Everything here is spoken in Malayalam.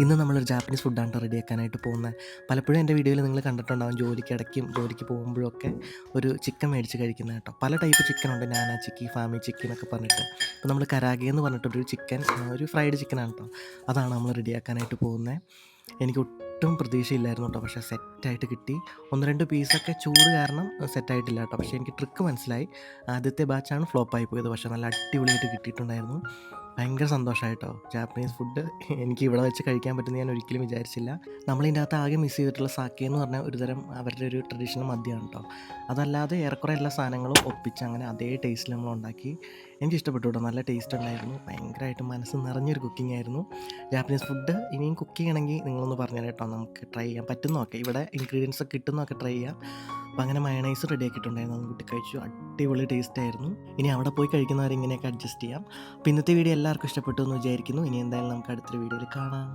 ഇന്ന് നമ്മളൊരു ജാപ്പനീസ് ഫുഡാണ് റെഡിയാക്കാനായിട്ട് പോകുന്നത് പലപ്പോഴും എന്റെ വീഡിയോയിൽ നിങ്ങൾ കണ്ടിട്ടുണ്ടാവും ജോലിക്കിടയ്ക്കും ജോലിക്ക് പോകുമ്പോഴൊക്കെ ഒരു ചിക്കൻ മേടിച്ച് കഴിക്കുന്ന കേട്ടോ. പല ടൈപ്പ് ചിക്കൻ ഉണ്ട്. നാനാ ചിക്കി ഫാമി ചിക്കി എന്നൊക്കെ പറഞ്ഞിട്ട്. അപ്പോൾ നമ്മൾ കരാഗി എന്ന് പറഞ്ഞിട്ടൊരു ചിക്കൻ ഒരു ഫ്രൈഡ് ചിക്കനാണ് കേട്ടോ. അതാണ് നമ്മൾ റെഡിയാക്കാനായിട്ട് പോകുന്നത് എനിക്ക് ഒട്ടും പ്രതീക്ഷയില്ലായിരുന്നു കേട്ടോ. പക്ഷേ സെറ്റായിട്ട് കിട്ടി. ഒന്ന് രണ്ട് പീസൊക്കെ ചൂട് കാരണം സെറ്റായിട്ടില്ല കേട്ടോ. പക്ഷേ എനിക്ക് ട്രിക്ക് മനസ്സിലായി. ആദ്യത്തെ ബാച്ചാണ് ഫ്ലോപ്പായി പോയത്. പക്ഷേ നല്ല അടിപൊളിയായിട്ട് കിട്ടിയിട്ടുണ്ടായിരുന്നു. ഭയങ്കര സന്തോഷമായിട്ടോ ജാപ്പനീസ് ഫുഡ് എനിക്ക് ഇവിടെ വെച്ച് കഴിക്കാൻ പറ്റുന്ന ഞാൻ ഒരിക്കലും വിചാരിച്ചില്ല. നമ്മളിതിന്റെ അകത്ത് ആകെ മിസ് ചെയ്തിട്ടുള്ള സാക്കി എന്ന് പറഞ്ഞാൽ ഒരുതരം അവരുടെ ഒരു ട്രഡീഷണൽ മദ്യമാണ് കേട്ടോ അതല്ലാതെ ഏറെക്കുറെ എല്ലാ സാധനങ്ങളും ഒപ്പിച്ച് അങ്ങനെ അതേ ടേസ്റ്റിൽ നമ്മൾ ഉണ്ടാക്കി. എനിക്ക് ഇഷ്ടപ്പെട്ടു കേട്ടോ നല്ല ടേസ്റ്റ് ഉണ്ടായിരുന്നു ഭയങ്കരമായിട്ട് മനസ്സ് നിറഞ്ഞൊരു കുക്കിംഗ് ആയിരുന്നു. ജാപ്പനീസ് ഫുഡ് ഇനിയും കുക്ക് ചെയ്യണമെങ്കിൽ നിങ്ങളൊന്ന് പറഞ്ഞു കേട്ടോ. നമുക്ക് ട്രൈ ചെയ്യാം. പറ്റുന്നൊക്കെ ഇവിടെ ഇൻഗ്രീഡിയൻസ് ഒക്കെ കിട്ടുന്നൊക്കെ ട്രൈ ചെയ്യാം. അപ്പോൾ അങ്ങനെ മയണൈസ് റെഡി ആക്കിയിട്ടുണ്ടായിരുന്നു. അത് കുട്ടി കഴിച്ചു. അടിപൊളി ടേസ്റ്റ് ആയിരുന്നു. ഇനി അവിടെ പോയി കഴിക്കുന്നവർ ഇങ്ങനെയൊക്കെ അഡ്ജസ്റ്റ് ചെയ്യാം. അപ്പോൾ ഇന്നത്തെ വീഡിയോ എല്ലാവർക്കും ഇഷ്ടപ്പെട്ടു എന്ന് വിചാരിക്കുന്നു. ഇനി എന്തായാലും നമുക്ക് അടുത്തൊരു വീഡിയോയിൽ കാണാം.